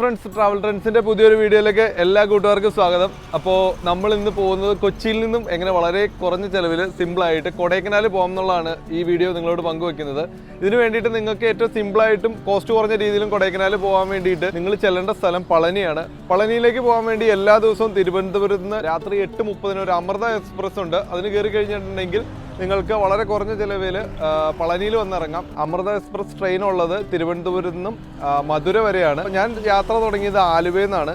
Friends travel ട്രെൻഡ്സിന്റെ പുതിയൊരു വീഡിയോയിലേക്ക് എല്ലാ കൂട്ടുകാർക്കും സ്വാഗതം. അപ്പോൾ നമ്മൾ ഇന്ന് പോകുന്നത് കൊച്ചിയിൽ നിന്നും എങ്ങനെ വളരെ കുറഞ്ഞ ചിലവിൽ സിമ്പിളായിട്ട് കൊടൈക്കനാൽ പോകാം എന്നുള്ളതാണ് ഈ വീഡിയോ നിങ്ങളോട് പങ്കുവെക്കുന്നത്. ഇതിന് വേണ്ടിയിട്ട് നിങ്ങൾക്ക് ഏറ്റവും സിമ്പിളായിട്ടും കോസ്റ്റ് കുറഞ്ഞ രീതിയിലും കൊടൈക്കനാൽ പോകാൻ വേണ്ടിയിട്ട് നിങ്ങൾ ചെല്ലേണ്ട സ്ഥലം പളനിയാണ്. പളനിയിലേക്ക് പോകാൻ വേണ്ടി എല്ലാ ദിവസവും തിരുവനന്തപുരത്ത് നിന്ന് രാത്രി എട്ട് മുപ്പതിന് ഒരു അമൃത എക്സ്പ്രസ് ഉണ്ട്. അതിന് കയറി കഴിഞ്ഞിട്ടുണ്ടെങ്കിൽ നിങ്ങൾക്ക് വളരെ കുറഞ്ഞ ചിലവിൽ പളനിയിൽ വന്നിറങ്ങാം. അമൃത എക്സ്പ്രസ് ട്രെയിൻ ഉള്ളത് തിരുവനന്തപുരത്ത് നിന്നും മധുര വരെയാണ്. ഞാൻ യാത്ര തുടങ്ങിയത് ആലുവയിൽ നിന്നാണ്.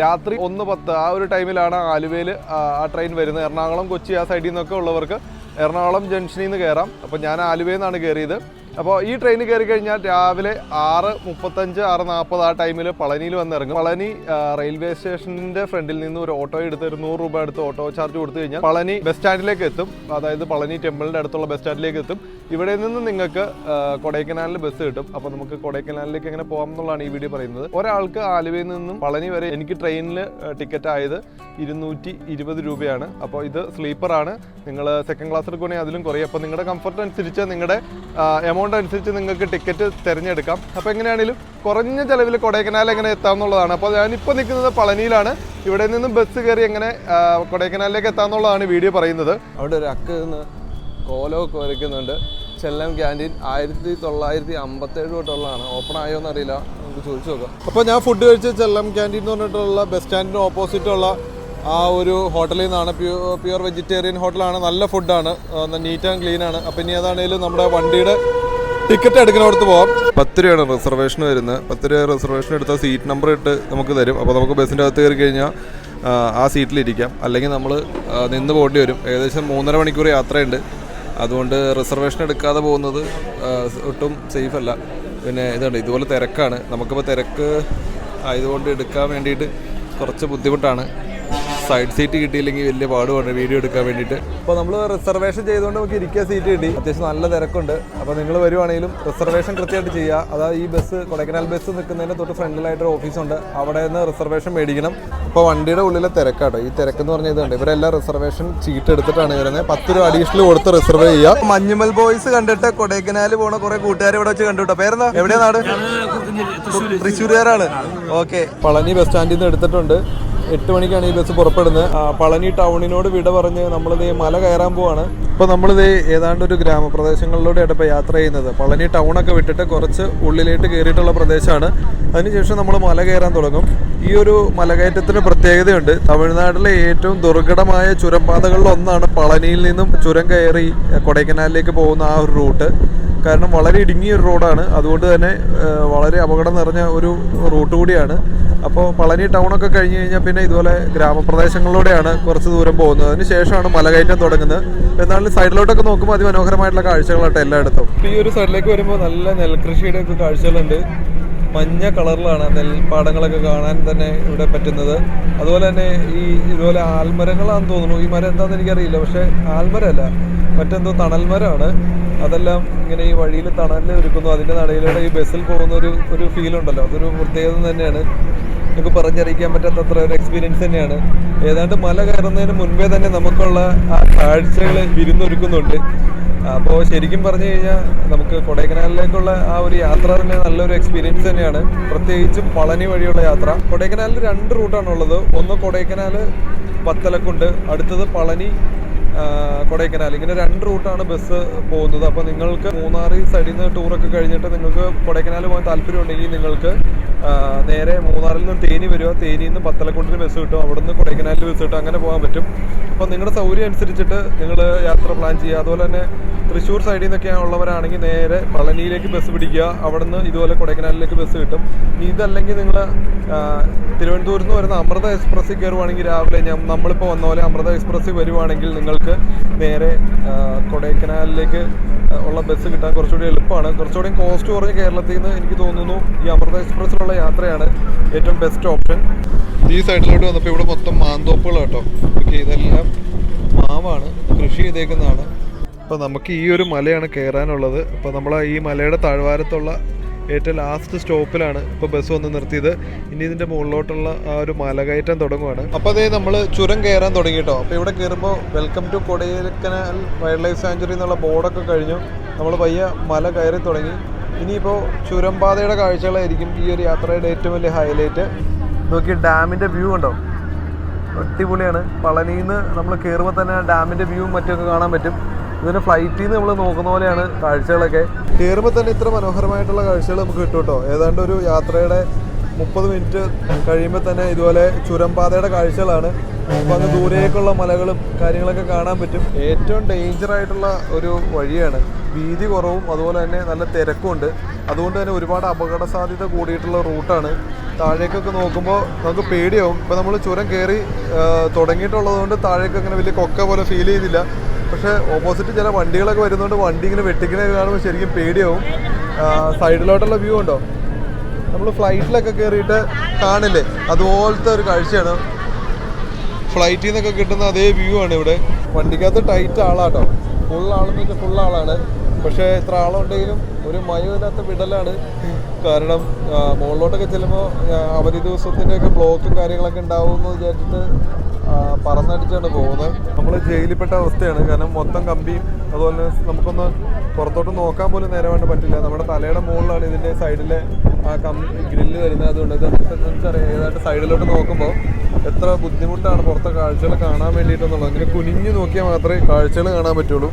രാത്രി ഒന്ന് പത്ത് ആ ഒരു ടൈമിലാണ് ആലുവയിൽ ആ ട്രെയിൻ വരുന്നത്. എറണാകുളം കൊച്ചി ആ സൈഡിൽ നിന്നൊക്കെ ഉള്ളവർക്ക് എറണാകുളം ജംഗ്ഷനിൽ നിന്ന് കയറാം. അപ്പോൾ ഞാൻ ആലുവയിൽ നിന്നാണ് കയറിയത്. അപ്പോൾ ഈ ട്രെയിൻ കയറി കഴിഞ്ഞാൽ രാവിലെ ആറ് മുപ്പത്തഞ്ച് ആറ് നാൽപ്പത് ആ ടൈമിൽ പളനിയിൽ വന്നിറങ്ങും പളനി റെയിൽവേ സ്റ്റേഷനിന്റെ ഫ്രണ്ടിൽ നിന്ന് ഒരു ഓട്ടോ എടുത്ത് ഒരു നൂറ് രൂപ എടുത്ത് ഓട്ടോ ചാർജ് കൊടുത്തു കഴിഞ്ഞാൽ പളനി ബസ് സ്റ്റാൻഡിലേക്ക് എത്തും. അതായത് പളനി ടെമ്പിളിന്റെ അടുത്തുള്ള ബസ് സ്റ്റാൻഡിലേക്ക് എത്തും. ഇവിടെ നിന്ന് നിങ്ങൾക്ക് കൊടൈക്കനാലിൽ ബസ് കിട്ടും. അപ്പോൾ നമുക്ക് കൊടൈക്കനാലിലേക്ക് എങ്ങനെ പോകാം എന്നുള്ളതാണ് ഈ വീഡിയോ പറയുന്നത്. ഒരാൾക്ക് ആലുവയിൽ നിന്നും പളനി വരെ എനിക്ക് ട്രെയിനിൽ ടിക്കറ്റ് ആയത് ഇരുന്നൂറ്റി ഇരുപത് രൂപയാണ്. അപ്പോൾ ഇത് സ്ലീപ്പറാണ് നിങ്ങൾ സെക്കൻഡ് ക്ലാസ് എടുക്കുകയാണെങ്കിൽ അതിലും കുറയും. അപ്പോൾ നിങ്ങളുടെ കംഫർട്ട് അനുസരിച്ച് നിങ്ങളുടെ എമൗണ്ട് അനുസരിച്ച് നിങ്ങൾക്ക് ടിക്കറ്റ് തിരഞ്ഞെടുക്കാം. അപ്പോൾ എങ്ങനെയാണെങ്കിലും കുറഞ്ഞ ചിലവിൽ കൊടൈക്കനാൽ എങ്ങനെ എത്താമെന്നുള്ളതാണ്. അപ്പോൾ ഞാനിപ്പോൾ നിൽക്കുന്നത് പളനിയിലാണ്. ഇവിടെ നിന്നും ബസ് കയറി എങ്ങനെ കൊടൈക്കനാലിലേക്ക് എത്താമെന്നുള്ളതാണ് വീഡിയോ പറയുന്നത്. അവിടെ ഒരു അക്ക് നിന്ന് കോലമൊക്കെ വരയ്ക്കുന്നുണ്ട്. ചെല്ലം ക്യാന്റീൻ ആയിരത്തി തൊള്ളായിരത്തി അമ്പത്തേഴ് തൊട്ടുള്ളതാണ് ഓപ്പൺ ആയോ എന്നറിയില്ല. നമുക്ക് ചോദിച്ചു നോക്കാം. അപ്പോൾ ഞാൻ ഫുഡ് കഴിച്ച ചെല്ലം ക്യാന്റീൻ എന്ന് പറഞ്ഞിട്ടുള്ള ബസ് സ്റ്റാൻഡിന് ഓപ്പോസിറ്റുള്ള ആ ഒരു ഹോട്ടലിൽ നിന്നാണ് പ്യൂർ വെജിറ്റേറിയൻ ഹോട്ടലാണ്. നല്ല ഫുഡാണ്. നീറ്റ് ആൻഡ് ക്ലീൻ ആണ്. അപ്പം ഇനി അതാണെങ്കിലും നമ്മുടെ വണ്ടിയുടെ ടിക്കറ്റ് എടുക്കുന്നിടത്ത് പോകാം പത്ത് രൂപയാണ് റിസർവേഷൻ വരുന്നത്. പത്ത് രൂപ റിസർവേഷൻ എടുത്ത സീറ്റ് നമ്പർ ഇട്ട് നമുക്ക് തരും. അപ്പോൾ നമുക്ക് ബസ്സിന്റെ അകത്ത് കയറി കഴിഞ്ഞാൽ ആ സീറ്റിലിരിക്കാം അല്ലെങ്കിൽ നമ്മൾ നിന്ന് പോകേണ്ടി വരും. ഏകദേശം മൂന്നര മണിക്കൂർ യാത്രയുണ്ട്. അതുകൊണ്ട് റിസർവേഷൻ എടുക്കാതെ പോകുന്നത് ഒട്ടും സേഫ് അല്ല. പിന്നെ ഇതുണ്ട്. ഇതുപോലെ തിരക്കാണ്. നമുക്കിപ്പോൾ തിരക്ക് ആയതുകൊണ്ട് എടുക്കാൻ വേണ്ടിയിട്ട് കുറച്ച് ബുദ്ധിമുട്ടാണ്. സൈഡ് സീറ്റ് കിട്ടിയില്ലെങ്കിൽ വലിയ പാടുപാണ് വീഡിയോ എടുക്കാൻ വേണ്ടിയിട്ട്. അപ്പോൾ നമ്മൾ റിസർവേഷൻ ചെയ്തുകൊണ്ട് നമുക്ക് ഇരിക്കാൻ സീറ്റ് കിട്ടി. അത്യാവശ്യം നല്ല തിരക്കുണ്ട്. അപ്പോൾ നിങ്ങൾ വരുവാണെങ്കിലും റിസർവേഷൻ കൃത്യമായിട്ട് ചെയ്യുക. അതായത് ഈ ബസ് കൊടൈക്കനാൽ ബസ് നിൽക്കുന്നതിന് തൊട്ട് ഫ്രണ്ടിലായിട്ടൊരു ഓഫീസുണ്ട് അവിടെ നിന്ന് റിസർവേഷൻ മേടിക്കണം. അപ്പോൾ വണ്ടിയുടെ ഉള്ളിലെ തിരക്കാട്ടോ. ഈ തിരക്കെന്ന് പറഞ്ഞ ഇതുണ്ട് ഇവരെല്ലാം റിസർവേഷൻ ചീട്ട് എടുത്തിട്ടാണ് വരുന്നത്. പത്ത് രൂപ അഡീഷണൽ കൊടുത്ത് റിസർവ് ചെയ്യുക. മഞ്ഞുമൽ ബോയ്സ് കണ്ടിട്ട് കൊടൈക്കനാൽ പോണ കുറെ കൂട്ടുകാർ ഇവിടെ വെച്ച് കണ്ടുട്ടോ. പേരെന്താ? എവിടെയാണ് നാട്? തൃശ്ശൂരുകാരാണ്. ഓക്കെ. പളനി ബസ് സ്റ്റാൻഡിൽ നിന്ന് എടുത്തിട്ടുണ്ട്. എട്ട് മണിക്കാണ് ഈ ബസ് പുറപ്പെടുന്നത്. പളനി ടൗണിനോട് വിട പറഞ്ഞ് നമ്മളിത് മല കയറാൻ പോവാണ്. ഇപ്പോൾ നമ്മളിത് ഏതാണ്ട് ഒരു ഗ്രാമപ്രദേശങ്ങളിലൂടെയാണ് ഇപ്പോൾ യാത്ര ചെയ്യുന്നത്. പളനി ടൗണൊക്കെ വിട്ടിട്ട് കുറച്ച് ഉള്ളിലേക്ക് കയറിയിട്ടുള്ള പ്രദേശമാണ്. അതിനുശേഷം നമ്മൾ മല കയറാൻ തുടങ്ങും. ഈ ഒരു മലകയറ്റത്തിന് പ്രത്യേകതയുണ്ട്. തമിഴ്നാട്ടിലെ ഏറ്റവും ദുർഘടമായ ചുരംപാതകളിൽ ഒന്നാണ് പളനിയിൽ നിന്നും ചുരം കയറി കൊടൈക്കനാലിലേക്ക് പോകുന്ന ആ ഒരു റൂട്ട്. കാരണം വളരെ ഇടുങ്ങിയ ഒരു റോഡാണ്. അതുകൊണ്ട് തന്നെ വളരെ അപകടം നിറഞ്ഞ ഒരു റൂട്ട് കൂടിയാണ്. അപ്പോൾ പളനി ടൗണൊക്കെ കഴിഞ്ഞ് കഴിഞ്ഞാൽ പിന്നെ ഇതുപോലെ ഗ്രാമപ്രദേശങ്ങളിലൂടെയാണ് കുറച്ച് ദൂരം പോകുന്നത്. അതിന് ശേഷമാണ് മലകയറ്റം തുടങ്ങുന്നത്. എന്നാലും സൈഡിലോട്ടൊക്കെ നോക്കുമ്പോൾ അതിമനോഹരമായിട്ടുള്ള കാഴ്ചകളാട്ടെ എല്ലായിടത്തും. ഈ ഒരു സൈഡിലേക്ക് വരുമ്പോൾ നല്ല നെൽകൃഷിയുടെ ഒക്കെ കാഴ്ചകളുണ്ട്. മഞ്ഞ കളറിലാണ് നെൽപ്പാടങ്ങളൊക്കെ കാണാൻ തന്നെ ഇവിടെ പറ്റുന്നത്. അതുപോലെ തന്നെ ഈ ഇതുപോലെ ആൽമരങ്ങളാണെന്ന് തോന്നുന്നു. ഈ മരം എന്താണെന്ന് എനിക്കറിയില്ല. പക്ഷേ ആൽമരമല്ല മറ്റെന്തോ തണൽമരമാണ് അതെല്ലാം ഇങ്ങനെ ഈ വഴിയിൽ തണലിൽ ഒരുക്കുന്നു. അതിന്റെ നടയിലൂടെ ഈ ബസ്സിൽ പോകുന്ന ഒരു ഒരു ഫീൽ ഉണ്ടല്ലോ. അതൊരു പ്രത്യേകത തന്നെയാണ്. നമുക്ക് പറഞ്ഞറിയിക്കാൻ പറ്റാത്തത്ര ഒരു എക്സ്പീരിയൻസ് തന്നെയാണ്. ഏതാണ്ട് മല കയറുന്നതിന് മുൻപേ തന്നെ നമുക്കുള്ള ആ കാഴ്ചകൾ വിരുന്നൊരുക്കുന്നുണ്ട്. അപ്പോൾ ശരിക്കും പറഞ്ഞു കഴിഞ്ഞാൽ നമുക്ക് കൊടൈക്കനാലിലേക്കുള്ള ആ ഒരു യാത്ര തന്നെ നല്ലൊരു എക്സ്പീരിയൻസ് തന്നെയാണ്. പ്രത്യേകിച്ചും പളനി വഴിയുള്ള യാത്ര. കൊടൈക്കനാലിൽ രണ്ട് റൂട്ടാണുള്ളത് ഒന്ന് കൊടൈക്കനാൽ പത്തലക്കുണ്ട്. അടുത്തത് പളനി കൊടൈക്കനാൽ. ഇങ്ങനെ രണ്ട് റൂട്ടാണ് ബസ് പോകുന്നത്. അപ്പോൾ നിങ്ങൾക്ക് മൂന്നാറിൽ സൈഡിൽ നിന്ന് ടൂറൊക്കെ കഴിഞ്ഞിട്ട് നിങ്ങൾക്ക് കൊടൈക്കനാൽ പോകാൻ താല്പര്യമുണ്ടെങ്കിൽ നിങ്ങൾക്ക് നേരെ മൂന്നാറിൽ നിന്ന് തേനി വരിക. തേനിയിൽ നിന്ന് പത്തലക്കുണ്ടിന് ബസ് കിട്ടും. അവിടെ നിന്ന് കൊടൈക്കനാലിൽ ബസ് കിട്ടും. അങ്ങനെ പോകാൻ പറ്റും. അപ്പോൾ നിങ്ങളുടെ സൗകര്യം അനുസരിച്ചിട്ട് നിങ്ങൾ യാത്ര പ്ലാൻ ചെയ്യുക. അതുപോലെ തന്നെ തൃശ്ശൂർ സൈഡിൽ നിന്നൊക്കെ ഉള്ളവരാണെങ്കിൽ നേരെ പളനിയിലേക്ക് ബസ് പിടിക്കുക. അവിടെ നിന്ന് ഇതുപോലെ കൊടൈക്കനാലിലേക്ക് ബസ് കിട്ടും. ഇതല്ലെങ്കിൽ നിങ്ങൾ തിരുവനന്തപുരത്ത് നിന്ന് വരുന്ന അമൃത എക്സ്പ്രസ്സിൽ കയറുവാണെങ്കിൽ രാവിലെ ഞാൻ നമ്മളിപ്പോൾ വന്ന പോലെ അമൃത എക്സ്പ്രസ്സിൽ വരുവാണെങ്കിൽ നിങ്ങൾക്ക് നേരെ കൊടൈക്കനാലിലേക്ക് ഉള്ള ബസ് കിട്ടാൻ കുറച്ചുകൂടി എളുപ്പമാണ്. കുറച്ചുകൂടി കോസ്റ്റ് കുറഞ്ഞ് കേരളത്തിൽ നിന്ന് എനിക്ക് തോന്നുന്നു ഈ അമൃത എക്സ്പ്രസ്സിലുള്ള യാത്രയാണ് ഏറ്റവും ബെസ്റ്റ് ഓപ്ഷൻ ഈ സൈഡിലോട്ട് വന്നപ്പോൾ ഇവിടെ മൊത്തം മാന്തോപ്പുകൾ കേട്ടോ. ഓക്കെ ഇതെല്ലാം മാവാണ് കൃഷി ചെയ്തേക്കുന്നതാണ്. അപ്പോൾ നമുക്ക് ഈ ഒരു മലയാണ് കയറാനുള്ളത് അപ്പോൾ നമ്മൾ ഈ മലയുടെ താഴ്വാരത്തുള്ള ഏറ്റവും ലാസ്റ്റ് സ്റ്റോപ്പിലാണ് ഇപ്പോൾ ബസ് വന്ന് നിർത്തിയത്. ഇനി ഇതിന്റെ മുകളിലോട്ടുള്ള ആ ഒരു മലകയറ്റം തുടങ്ങുവാണ്. അപ്പോൾ അതേ നമ്മൾ ചുരം കയറാൻ തുടങ്ങി അപ്പൊ അപ്പോൾ ഇവിടെ കയറുമ്പോൾ welcome to Kodaikanal wildlife sanctuary എന്നുള്ള ബോർഡൊക്കെ കഴിഞ്ഞു. നമ്മൾ പയ്യെ മല കയറി തുടങ്ങി. ഇനിയിപ്പോൾ ചുരംപാതയുടെ കാഴ്ചകളായിരിക്കും ഈ ഒരു യാത്രയുടെ ഏറ്റവും വലിയ ഹൈലൈറ്റ് നോക്കി ഡാമിന്റെ വ്യൂ ഉണ്ടോ അടിപൊളിയാണ്. പളനിയിൽ നിന്ന് നമ്മൾ കയറുമ്പോൾ തന്നെ ഡാമിന്റെ വ്യൂ മറ്റൊക്കെ കാണാൻ പറ്റും. ഇതിന് ഫ്ലൈറ്റിൽ നിന്ന് നമ്മൾ നോക്കുന്ന പോലെയാണ് കാഴ്ചകളൊക്കെ. കയറുമ്പോൾ തന്നെ ഇത്ര മനോഹരമായിട്ടുള്ള കാഴ്ചകൾ നമുക്ക് കിട്ടും കേട്ടോ. ഏതാണ്ട് ഒരു യാത്രയുടെ മുപ്പത് മിനിറ്റ് കഴിയുമ്പോൾ തന്നെ ഇതുപോലെ ചുരംപാതയുടെ കാഴ്ചകളാണ്. അപ്പം അങ്ങ് ദൂരേക്കുള്ള മലകളും കാര്യങ്ങളൊക്കെ കാണാൻ പറ്റും. ഏറ്റവും ഡേഞ്ചർ ആയിട്ടുള്ള ഒരു വഴിയാണ് വീതി കുറവും അതുപോലെ തന്നെ നല്ല തിരക്കുമുണ്ട് അതുകൊണ്ട് തന്നെ ഒരുപാട് അപകട സാധ്യത കൂടിയിട്ടുള്ള റൂട്ടാണ്. താഴേക്കൊക്കെ നോക്കുമ്പോൾ നമുക്ക് പേടിയാവും. ഇപ്പം നമ്മൾ ചുരം കയറി തുടങ്ങിയിട്ടുള്ളതുകൊണ്ട് താഴേക്ക് അങ്ങനെ വലിയ കൊക്ക പോലെ ഫീൽ ചെയ്തില്ല. പക്ഷേ ഓപ്പോസിറ്റ് ചില വണ്ടികളൊക്കെ വരുന്നതുകൊണ്ട് വണ്ടി ഇങ്ങനെ വെട്ടിക്കണ കാണുമ്പോൾ ശരിക്കും പേടിയാവും. സൈഡിലോട്ടുള്ള വ്യൂ ഉണ്ടോ? നമ്മൾ ഫ്ലൈറ്റിലൊക്കെ കയറിയിട്ട് കാണില്ലേ? അതുപോലത്തെ ഒരു കാഴ്ചയാണ്. ഫ്ലൈറ്റിൽ നിന്നൊക്കെ കിട്ടുന്ന അതേ വ്യൂ ആണ് ഇവിടെ. വണ്ടിക്കകത്ത് ടൈറ്റ് ആളാട്ടോ. ഫുൾ ആളെന്ന് വെച്ചാൽ ഫുൾ ആളാണ്. പക്ഷേ ഇത്ര ആളുണ്ടെങ്കിലും ഒരു മയമില്ലാത്ത വിടലാണ്. കാരണം മുകളിലോട്ടൊക്കെ ചെല്ലുമ്പോൾ അവധി ദിവസത്തിന്റെയൊക്കെ ബ്ലോക്കും കാര്യങ്ങളൊക്കെ ഉണ്ടാവുമെന്ന് വിചാരിച്ചിട്ട് പറന്നടിച്ചാണ് പോകുന്നത്. നമ്മൾ ജയിലിൽപ്പെട്ട അവസ്ഥയാണ്. കാരണം മൊത്തം കമ്പിയും അതുപോലെ നമുക്കൊന്ന് പുറത്തോട്ട് നോക്കാൻ പോലും നേരെ വേണ്ട പറ്റില്ല. നമ്മുടെ തലയുടെ മുകളിലാണ് ഇതിന്റെ സൈഡിലെ ആ കമ്പി ഗ്രില്ല് വരുന്നത്. അതുകൊണ്ട് ഇത് നമുക്കറിയാം ഏതാണ്ട് സൈഡിലോട്ട് നോക്കുമ്പോൾ എത്ര ബുദ്ധിമുട്ടാണ് പുറത്തെ കാഴ്ചകൾ കാണാൻ വേണ്ടിയിട്ടെന്നുള്ളത്. അങ്ങനെ കുനിഞ്ഞു നോക്കിയാൽ മാത്രമേ കാഴ്ചകൾ കാണാൻ പറ്റുള്ളൂ.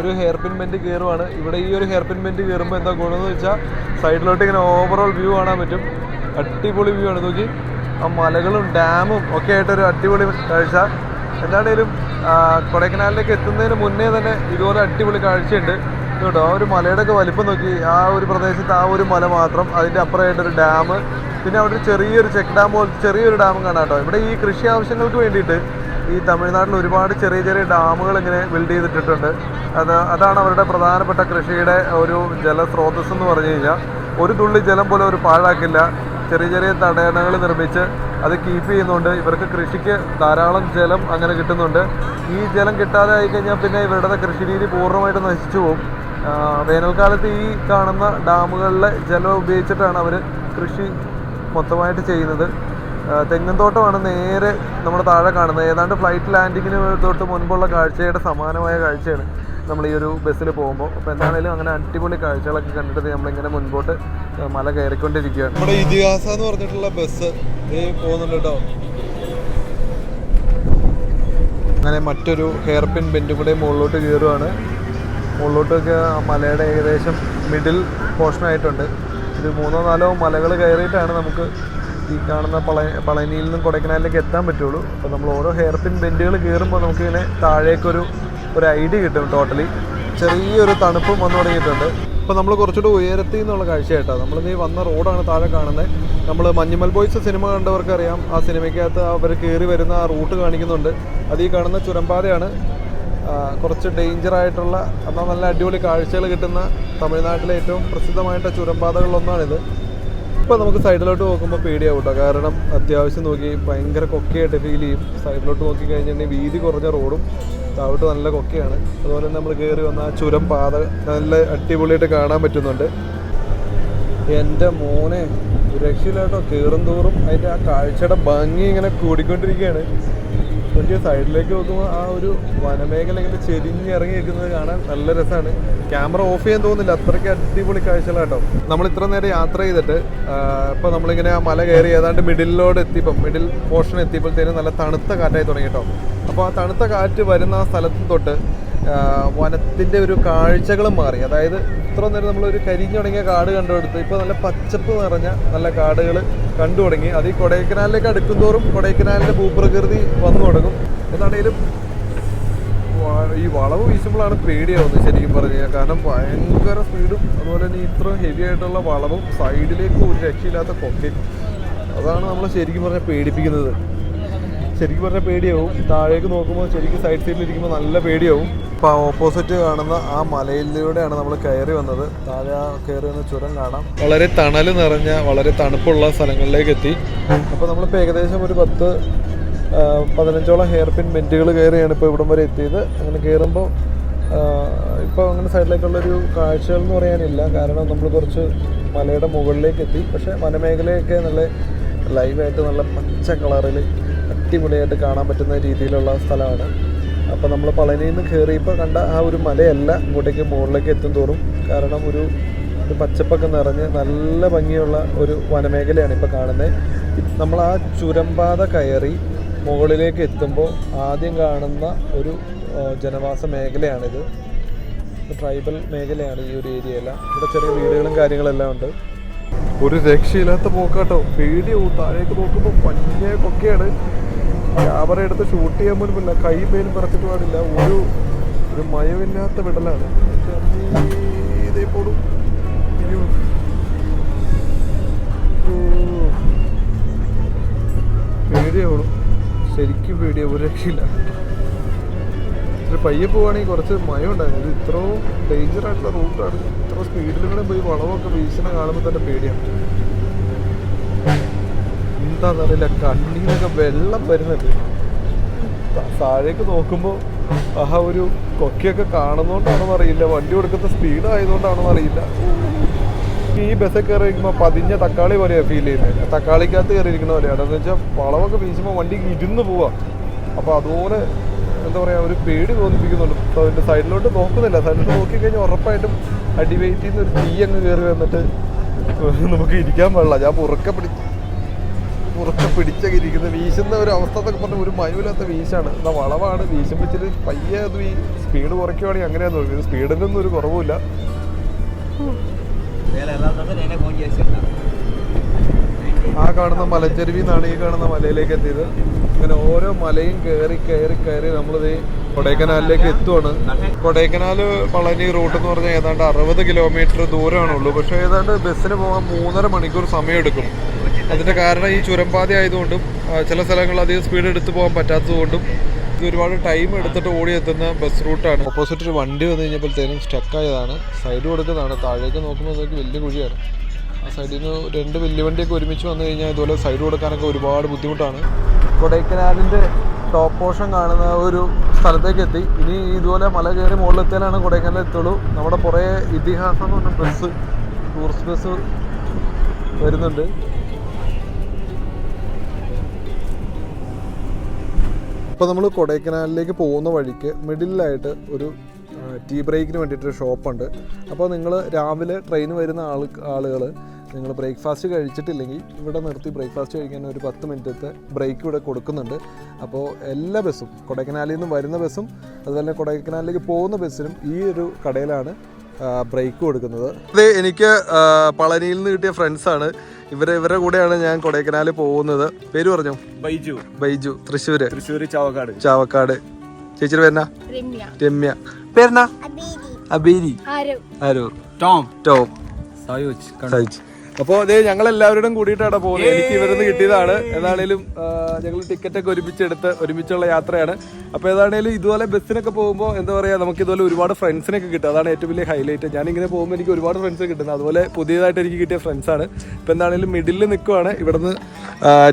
ഒരു ഹെയർ പിൻ ബെൻഡ് കയറുവാണ് ഇവിടെ ഈ ഒരു ഹെയർ പിൻ ബെൻഡ് കയറുമ്പോൾ എന്താ ഗുണമെന്ന് വെച്ചാൽ സൈഡിലോട്ട് ഇങ്ങനെ ഓവറോൾ വ്യൂ കാണാൻ പറ്റും. അടിപൊളി വ്യൂ ആണ്. നോക്കി. ആ മലകളും ഡാമും ഒക്കെ ആയിട്ടൊരു അടിപൊളി കാഴ്ച. എന്താണേലും കൊടൈക്കനാലിലേക്ക് എത്തുന്നതിന് മുന്നേ തന്നെ ഇതുപോലെ അടിപൊളി കാഴ്ചയുണ്ട്. കേട്ടോ ആ ഒരു മലയുടെ ഒക്കെ വലിപ്പം നോക്കി. ആ ഒരു പ്രദേശത്ത് ആ ഒരു മല മാത്രം. അതിന്റെ അപ്പുറമായിട്ടൊരു ഡാം പിന്നെ അവിടെ ഒരു ചെറിയൊരു ചെക്ക് ഡാം പോലത്തെ ചെറിയൊരു ഡാം കാണാം കേട്ടോ. ഇവിടെ ഈ കൃഷി ആവശ്യങ്ങൾക്ക് വേണ്ടിയിട്ട് ഈ തമിഴ്നാട്ടിൽ ഒരുപാട് ചെറിയ ചെറിയ ഡാമുകൾ ഇങ്ങനെ ബിൽഡ് ചെയ്തിട്ടിട്ടുണ്ട്. അത് അതാണ് അവരുടെ പ്രധാനപ്പെട്ട കൃഷിയുടെ ഒരു ജലസ്രോതസ് എന്ന് പറഞ്ഞു കഴിഞ്ഞാൽ. ഒരു തുള്ളി ജലം പോലും അവർ പാഴാക്കില്ല. ചെറിയ ചെറിയ തടയണകൾ നിർമ്മിച്ച് അത് കീപ്പ് ചെയ്യുന്നുണ്ട്. ഇവർക്ക് കൃഷിക്ക് ധാരാളം ജലം അങ്ങനെ കിട്ടുന്നുണ്ട്. ഈ ജലം കിട്ടാതെ ആയിക്കഴിഞ്ഞാൽ പിന്നെ ഇവരുടെ കൃഷി രീതി പൂർണമായിട്ട് നശിച്ചു പോകും. വേനൽക്കാലത്ത് ഈ കാണുന്ന ഡാമുകളിലെ ജലം ഉപയോഗിച്ചിട്ടാണ് അവർ കൃഷി മൊത്തമായിട്ട് ചെയ്യുന്നത്. ആ, തെങ്ങിൻ തോട്ടമാണ് നേരെ നമ്മുടെ താഴെ കാണുന്നത്. ഏതാണ്ട് ഫ്ലൈറ്റ് ലാൻഡിങ്ങിന് തൊട്ട് മുൻപുള്ള കാഴ്ചയുടെ സമാനമായ കാഴ്ചയാണ് നമ്മൾ ഈ ഒരു ബസ്സിൽ പോകുമ്പോൾ. അപ്പോൾ എന്താണെങ്കിലും അങ്ങനെ അടിപൊളി കാഴ്ചകളൊക്കെ കണ്ടിട്ട് നമ്മളിങ്ങനെ മുൻപോട്ട് മല കയറിക്കൊണ്ടിരിക്കുകയാണ്. നമ്മുടെ ഇതിഹാസ എന്ന് പറഞ്ഞിട്ടുള്ള ബസ് പോകുന്നുണ്ട് അങ്ങനെ മറ്റൊരു ഹെയർ പിൻ ബെൻഡും കൂടെ മുകളിലോട്ട് കയറുവാണ്. മുകളിലോട്ടൊക്കെ മലയുടെ ഏകദേശം മിഡിൽ പോർഷനായിട്ടുണ്ട് ഇത് മൂന്നോ നാലോ മലകൾ കയറിയിട്ടാണ് നമുക്ക് ഈ കാണുന്ന പള പളനിയിൽ നിന്നും കൊടൈക്കനാലിലേക്ക് എത്താൻ പറ്റുള്ളൂ. അപ്പോൾ നമ്മൾ ഓരോ ഹെയർ പിൻ ബെൻഡുകൾ കയറുമ്പോൾ നമുക്കിങ്ങനെ താഴേക്കൊരു ഒരു ഐഡിയ കിട്ടും ടോട്ടലി ചെറിയൊരു തണുപ്പും വന്നു തുടങ്ങിയിട്ടുണ്ട്. ഇപ്പോൾ നമ്മൾ കുറച്ചുകൂടെ ഉയരത്തിൽ നിന്നുള്ള കാഴ്ചയായിട്ടാണ് നമ്മൾ ഈ വന്ന റോഡാണ് താഴെ കാണുന്നത്. നമ്മൾ മഞ്ഞുമൽ ബോയ്സ് സിനിമ കണ്ടവർക്കറിയാം. ആ സിനിമയ്ക്കകത്ത് അവർ കയറി വരുന്ന ആ റൂട്ട് കാണിക്കുന്നുണ്ട്. അത് ഈ കാണുന്ന ചുരംപാതയാണ്. കുറച്ച് ഡേഞ്ചർ ആയിട്ടുള്ള എന്നാൽ നല്ല അടിപൊളി കാഴ്ചകൾ കിട്ടുന്ന തമിഴ്നാട്ടിലെ ഏറ്റവും പ്രസിദ്ധമായിട്ട് ചുരംപാതകളിലൊന്നാണിത്. ഇപ്പോൾ നമുക്ക് സൈഡിലോട്ട് നോക്കുമ്പോൾ പേടിയാവും കേട്ടോ കാരണം അത്യാവശ്യം നോക്കി ഭയങ്കര കൊക്കയായിട്ട് ഫീൽ ചെയ്യും. സൈഡിലോട്ട് നോക്കി കഴിഞ്ഞിട്ടുണ്ടെങ്കിൽ വീതി കുറഞ്ഞ റോഡും താഴോട്ട് നല്ല കൊക്കയാണ്. അതുപോലെ തന്നെ നമ്മൾ കയറി വന്ന ആ ചുരം പാത നല്ല അടിപൊളിയായിട്ട് കാണാൻ പറ്റുന്നുണ്ട്. എന്റെ മോനെ ഒരു രക്ഷയില്ലാട്ടോ കയറും തോറും അതിന്റെ ആ കാഴ്ചയുടെ ഭംഗി ഇങ്ങനെ കൂടിക്കൊണ്ടിരിക്കുകയാണ്. നോക്കിയ സൈഡിലേക്ക് നോക്കുമ്പോൾ ആ ഒരു വനമേഖല ഇങ്ങനെ ചെരിഞ്ഞിറങ്ങി നിൽക്കുന്നത് കാണാൻ നല്ല രസമാണ്. ക്യാമറ ഓഫ് ചെയ്യാൻ തോന്നുന്നില്ല. അത്രയ്ക്ക് അടിപൊളി കാഴ്ചകളാട്ടോ നമ്മൾ ഇത്ര നേരം യാത്ര ചെയ്തിട്ട് ഇപ്പോൾ നമ്മളിങ്ങനെ ആ മല കയറി ഏതാണ്ട് മിഡിലോട് എത്തിയപ്പം മിഡിൽ പോർഷൻ എത്തിയപ്പോഴത്തേനും നല്ല തണുത്ത കാറ്റായി തുടങ്ങി കേട്ടോ. അപ്പോൾ ആ തണുത്ത കാറ്റ് വരുന്ന ആ സ്ഥലത്ത് തൊട്ട് വനത്തിന്റെ ഒരു കാഴ്ചകളും മാറി. അതായത് ഇത്ര നേരം നമ്മളൊരു കരിഞ്ഞുടങ്ങിയ കാട് കണ്ടുകൊടുത്ത് ഇപ്പോൾ നല്ല പച്ചപ്പ് നിറഞ്ഞ നല്ല കാടുകൾ കണ്ടു തുടങ്ങി. അത് ഈ കൊടൈക്കനാലിലേക്ക് അടുക്കുന്തോറും കൊടൈക്കനാലിന്റെ ഭൂപ്രകൃതി വന്നു തുടങ്ങും. എന്നാണേലും ഈ വളവ് വീശുമ്പോഴാണ് പേടിയാവുന്നത് ശരിക്കും പറഞ്ഞു കഴിഞ്ഞാൽ. കാരണം ഭയങ്കര സ്പീഡും അതുപോലെ തന്നെ ഇത്ര ഹെവി ആയിട്ടുള്ള വളവും സൈഡിലേക്ക് ഒരു രക്ഷയില്ലാത്ത കൊക്കയും അതാണ് നമ്മൾ ശരിക്കും പറഞ്ഞാൽ പേടിപ്പിക്കുന്നത്. ശരിക്കും പറഞ്ഞാൽ പേടിയാവും. താഴേക്ക് നോക്കുമ്പോൾ ശരിക്കും സൈഡ് സൈഡിൽ ഇരിക്കുമ്പോൾ നല്ല പേടിയാവും. ഇപ്പോൾ ഓപ്പോസിറ്റ് കാണുന്ന ആ മലയിലൂടെയാണ് നമ്മൾ കയറി വന്നത്. താഴെ ആ കയറി വന്ന ചുരം കാണാം. വളരെ തണൽ നിറഞ്ഞ വളരെ തണുപ്പുള്ള സ്ഥലങ്ങളിലേക്ക് എത്തി. അപ്പോൾ നമ്മളിപ്പോൾ ഏകദേശം ഒരു പത്ത് പതിനഞ്ചോളം ഹെയർ പിൻ ബെന്റുകൾ കയറിയാണ് ഇപ്പോൾ ഇവിടം വരെ എത്തിയത്. അങ്ങനെ കയറുമ്പോൾ ഇപ്പോൾ അങ്ങനെ സൈഡിലേക്കുള്ളൊരു കാഴ്ചകൾ എന്ന് പറയാനില്ല. കാരണം നമ്മൾ കുറച്ച് മലയുടെ മുകളിലേക്ക് എത്തി. പക്ഷേ വനമേഖലയൊക്കെ നല്ല ലൈവായിട്ട് നല്ല പച്ച കളറിൽ അടിപൊളിയായിട്ട് കാണാൻ പറ്റുന്ന രീതിയിലുള്ള സ്ഥലമാണ്. അപ്പോൾ നമ്മൾ പളനിയിൽ നിന്ന് കയറിയപ്പോൾ കണ്ട ആ ഒരു മലയല്ല ഇങ്ങോട്ടേക്ക് മുകളിലേക്ക് എത്തും തോറും കാരണം ഒരു പച്ചപ്പൊക്കെ നിറഞ്ഞ് നല്ല ഭംഗിയുള്ള ഒരു വനമേഖലയാണ് ഇപ്പോൾ കാണുന്നത് നമ്മൾ ആ ചുരമ്പാത കയറി മുകളിലേക്ക് എത്തുമ്പോൾ ആദ്യം കാണുന്ന ഒരു ജനവാസ മേഖലയാണിത്. ട്രൈബൽ മേഖലയാണ് ഈ ഒരു ഏരിയയെല്ലാം ഇവിടെ ചെറിയ വീടുകളും കാര്യങ്ങളെല്ലാം ഉണ്ട്. ഒരു രക്ഷയില്ലാത്ത പോക്കാട്ടോ. പേടിയാവും. താഴേക്ക് നോക്കുമ്പോൾ പഞ്ഞ കൊക്കെയാണ്. ക്യാമറ എടുത്ത് ഷൂട്ട് ചെയ്യാൻ പോലും പറ്റില്ല കൈ പേര് പറച്ചിട്ട് പാടില്ല. ഒരു ഒരു മയമില്ലാത്ത വിടലാണ്. ഇതേ. പേടിയാവണം ശരിക്കും പേടിയാവും രക്ഷയില്ല. പയ്യെ പോവുകയാണെങ്കിൽ കുറച്ച് മയം ഉണ്ടായിരുന്നു ഇത് ഇത്രയും ഡേഞ്ചർ ആയിട്ടുള്ള റൂട്ടാണ് ഇത്ര സ്പീഡിൽ കൂടെ പോയി വളവൊക്കെ വീശണ കാണുമ്പോൾ തന്നെ പേടിയാണ് എന്താണെന്നറിയില്ല കണ്ണീന്നൊക്കെ വെള്ളം വരുന്നുണ്ട്. താഴേക്ക് നോക്കുമ്പോൾ ആ ഒരു കൊക്കിയൊക്കെ കാണുന്നോണ്ടാണോ അറിയില്ല വണ്ടി കൊടുക്കുന്ന സ്പീഡ് ആയതുകൊണ്ടാണോ അറിയില്ല. ഈ ബസ്സിൽ കയറി ഇരിക്കുമ്പോൾ പതിഞ്ഞ തക്കാളി പോലെയാണ് ഫീൽ ചെയ്യുന്നത്. തക്കാളിക്കകത്ത് കയറി ഇരിക്കുന്ന പോലെയാണ് അതെന്ന് വെച്ചാൽ വളവൊക്കെ വീശുമ്പോൾ വണ്ടി ഇരുന്ന് പോവാ. അപ്പോൾ അതുപോലെ എന്താ പറയുക ഒരു പേടി തോന്നിപ്പിക്കുന്നുണ്ട്. അതിന്റെ സൈഡിലോട്ട് നോക്കുന്നില്ല. സൈഡിലോട്ട് നോക്കിക്കഴിഞ്ഞാൽ ഉറപ്പായിട്ടും അടി നിന്ന് ഒരു തീ അങ്ങ് കയറി വന്നിട്ട് നമുക്ക് ഇരിക്കാൻ പാടില്ല. ഞാൻ മുറുക്കെ പിടിച്ച് മുറുക്കെ പിടിച്ചൊക്കെ വീശുന്ന ഒരു അവസ്ഥ എന്നൊക്കെ പറഞ്ഞാൽ ഒരു മയമില്ലാത്ത വീശാണ്. എന്നാൽ വളവാണ്. ഇച്ചിരി പയ്യെ അത് ഈ സ്പീഡ് കുറയ്ക്കുവാണെങ്കിൽ അങ്ങനെയാന്ന് തോന്നുന്നത് സ്പീഡിനൊന്നും ഒരു കുറവുമില്ല. ആ കാണുന്ന മലഞ്ചെരുവിൽ നിന്നാണ് ഈ കാണുന്ന മലയിലേക്ക് എത്തിയത്. അങ്ങനെ ഓരോ മലയും കയറി കയറി കയറി നമ്മളിത് കൊടൈക്കനാലിലേക്ക് എത്തുവാണ്. കൊടൈക്കനാല് പളനി റൂട്ട് എന്ന് പറഞ്ഞാൽ ഏതാണ്ട് അറുപത് കിലോമീറ്റർ ദൂരമാണുള്ളൂ. പക്ഷേ ഏതാണ്ട് ബസ്സിന് പോകാൻ മൂന്നര മണിക്കൂർ സമയം എടുക്കും അതിന്റെ കാരണം ഈ ചുരംപാത ആയതുകൊണ്ടും ചില സ്ഥലങ്ങളിൽ അധികം സ്പീഡ് എടുത്ത് പോകാൻ പറ്റാത്തതുകൊണ്ടും ഇത് ഒരുപാട് ടൈം എടുത്തിട്ട് ഓടി എത്തുന്ന ബസ് റൂട്ടാണ് ഓപ്പോസിറ്റ് ഒരു വണ്ടി വന്നു കഴിഞ്ഞപ്പോഴത്തേനും സ്റ്റക്കായതാണ് സൈഡ് കൊടുക്കുന്നതാണ്. താഴേക്ക് നോക്കുമ്പോൾ വലിയ കുഴിയാണ്. ആ സൈഡിൽ നിന്ന് രണ്ട് വലിയ വണ്ടിയൊക്കെ ഒരുമിച്ച് വന്നു കഴിഞ്ഞാൽ ഇതുപോലെ സൈഡ് കൊടുക്കാനൊക്കെ ഒരുപാട് ബുദ്ധിമുട്ടാണ്. കൊടൈക്കനാലിന്റെ ടോപ്പ് പോർഷൻ കാണുന്ന ഒരു സ്ഥലത്തേക്ക് എത്തി. ഇനി ഇതുപോലെ മല കയറി മുകളിലെത്തിയാലാണ് കൊടൈക്കനാൽ എത്തുള്ളൂ. നമ്മുടെ കുറേ ഇതിഹാസം എന്ന് പറഞ്ഞ ബസ് ടൂറിസ്റ്റ് ബസ് വരുന്നുണ്ട്. അപ്പോൾ നമ്മൾ കൊടൈക്കനാലിലേക്ക് പോകുന്ന വഴിക്ക് മിഡിലായിട്ട് ഒരു ടീ ബ്രേക്കിന് വേണ്ടിയിട്ടൊരു ഷോപ്പുണ്ട്. അപ്പോൾ നിങ്ങൾ രാവിലെ ട്രെയിൻ വരുന്ന ആൾ ആളുകൾ നിങ്ങൾ ബ്രേക്ക്ഫാസ്റ്റ് കഴിച്ചിട്ടില്ലെങ്കിൽ ഇവിടെ നിർത്തി ബ്രേക്ക്ഫാസ്റ്റ് കഴിക്കാൻ ഒരു പത്ത് മിനിറ്റത്തെ ബ്രേക്ക് ഇവിടെ കൊടുക്കുന്നുണ്ട്. അപ്പോൾ എല്ലാ ബസ്സും കൊടൈക്കനാലിൽ നിന്ന് വരുന്ന ബസ്സും അതുപോലെ കൊടൈക്കനാലിലേക്ക് പോകുന്ന ബസ്സിനും ഈ ഒരു കടയിലാണ് ബ്രേക്ക് കൊടുക്കുന്നത്. ഇത് എനിക്ക് പളനിയിൽ നിന്ന് കിട്ടിയ ഫ്രണ്ട്സാണ് ഇവരെ ഇവരുടെ കൂടെയാണ് ഞാൻ കൊടൈക്കനാൽ പോകുന്നത്. പേര് പറഞ്ഞു? ബൈജു. ബൈജു. തൃശ്ശൂര്. തൃശ്ശൂർ ചാവക്കാട്. ചാവക്കാട്. ചേച്ചിയുടെ പേരെന്നാ രമ്യ. പേരെന്നാ? അബീരി. ആരൂർ ടോം. ടോം. സായുജ്. സഹിച്ച് അപ്പോൾ അതേ ഞങ്ങൾ എല്ലാവരോടും കൂടിയിട്ടാണ് പോകുന്നത്. എനിക്ക് ഇവരുന്ന് കിട്ടിയതാണ്. ഏതാണേലും ഞങ്ങൾ ടിക്കറ്റ് ഒക്കെ ഒരുമിച്ചെടുത്ത് ഒരുമിച്ചുള്ള യാത്രയാണ്. അപ്പോൾ ഏതാണേലും ഇതുപോലെ ബസ്സിനൊക്കെ പോകുമ്പോൾ എന്താ പറയുക നമുക്ക് ഇതുപോലെ ഒരുപാട് ഫ്രണ്ട്സിനൊക്കെ കിട്ടും. അതാണ് ഏറ്റവും വലിയ ഹൈലൈറ്റ് ഞാൻ ഇങ്ങനെ പോകുമ്പോൾ എനിക്ക് ഒരുപാട് ഫ്രണ്ട്സ് കിട്ടുന്നത്. അതുപോലെ പുതിയതായിട്ട് എനിക്ക് കിട്ടിയ ആണ്. ഇപ്പോൾ എന്താണേലും മിഡിൽ നിൽക്കുവാണ് ഇവിടുന്ന്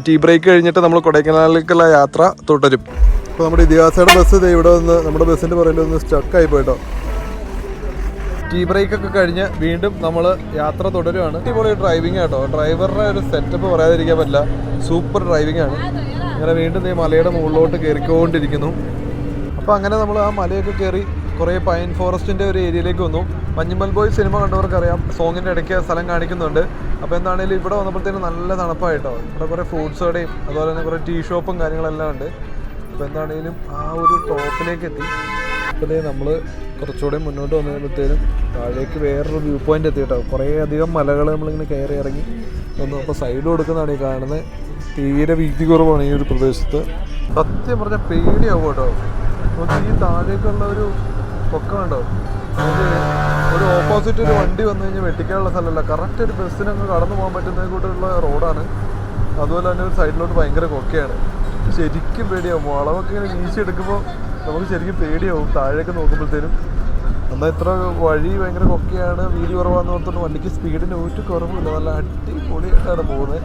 ടീ ബ്രേക്ക് കഴിഞ്ഞിട്ട് നമ്മൾ കൊടൈക്കനാലിലേക്കുള്ള യാത്ര തുടരും. അപ്പോൾ നമ്മുടെ ഇതിഹാസയുടെ ബസ് ഇവിടെ വന്ന് നമ്മുടെ ബസ്സിന്റെ പുറകിൽ ഒന്ന് സ്റ്റക്കായി പോയിട്ടോ. ടീ ബ്രേക്ക് ഒക്കെ കഴിഞ്ഞ് വീണ്ടും നമ്മൾ യാത്ര തുടരുകയാണ് അടിപൊളി ഡ്രൈവിംഗ് ആട്ടോ ഡ്രൈവറുടെ ഒരു സെറ്റപ്പ് പറയാതിരിക്കാൻ പറ്റില്ല. സൂപ്പർ ഡ്രൈവിംഗ് ആണ്. അങ്ങനെ വീണ്ടും ഈ മലയുടെ മുകളിലോട്ട് കയറിക്കൊണ്ടിരിക്കുന്നു. അപ്പോൾ അങ്ങനെ നമ്മൾ ആ മലയൊക്കെ കയറി കുറേ പൈൻ ഫോറസ്റ്റിന്റെ ഒരു ഏരിയയിലേക്ക് വന്നു. മഞ്ഞുമൽ ബോയ് സിനിമ കണ്ടവർക്കറിയാം. സോങ്ങിന്റെ ഇടയ്ക്ക് സ്ഥലം കാണിക്കുന്നുണ്ട്. അപ്പോൾ എന്താണെങ്കിലും ഇവിടെ വന്നപ്പോഴത്തേനും നല്ല തണുപ്പായിട്ടോ. ഇവിടെ കുറേ ഫ്രൂട്ട്സ് കടയും അതുപോലെ തന്നെ കുറേ ടീ ഷോപ്പും കാര്യങ്ങളെല്ലാം ഉണ്ട്. അപ്പോൾ എന്താണെങ്കിലും ആ ഒരു ടോപ്പിലേക്ക് എത്തി. ഇപ്പോൾ നമ്മൾ കുറച്ചുകൂടെ മുന്നോട്ട് വന്നു താഴേക്ക് വേറൊരു വ്യൂ പോയിന്റ് എത്തി കേട്ടോ കുറേ അധികം മലകൾ നമ്മളിങ്ങനെ കയറി ഇറങ്ങി വന്നു. അപ്പോൾ സൈഡ് കൊടുക്കുന്നതാണ് ഈ കാണുന്നത് തീരെ വീതി കുറവാണ് ഈ ഒരു പ്രദേശത്ത്. സത്യം പറഞ്ഞാൽ പേടിയാവും കേട്ടോ. ഈ താഴേക്കുള്ള ഒരു പൊക്കമുണ്ടോ ഒരു ഓപ്പോസിറ്റ് ഒരു വണ്ടി വന്നു കഴിഞ്ഞാൽ വെട്ടിക്കാനുള്ള സ്ഥലമല്ല. കറക്റ്റ് ഒരു ബസ്സിനങ്ങ് കടന്നു പോകാൻ പറ്റുന്ന കൂട്ടുള്ള റോഡാണ് അതുപോലെ തന്നെ ഒരു സൈഡിലോട്ട് ഭയങ്കര കൊക്കയാണ്. ശരിക്കും പേടിയാവും. വളവൊക്കെ ഇങ്ങനെ വീശിയെടുക്കുമ്പോൾ നമുക്ക് ശരിക്കും പേടിയാവും. താഴേക്ക് നോക്കുമ്പോഴത്തേനും. എന്നാൽ ഇത്ര വഴി ഭയങ്കര കൊക്കെയാണ്. വീതി കുറവാന്ന് ഓർത്തുകൊണ്ട് വണ്ടിക്ക് സ്പീഡിന് ഒരു കുറവുമില്ല. നല്ല അടിപൊളിയായിട്ടാണ് പോകുന്നത്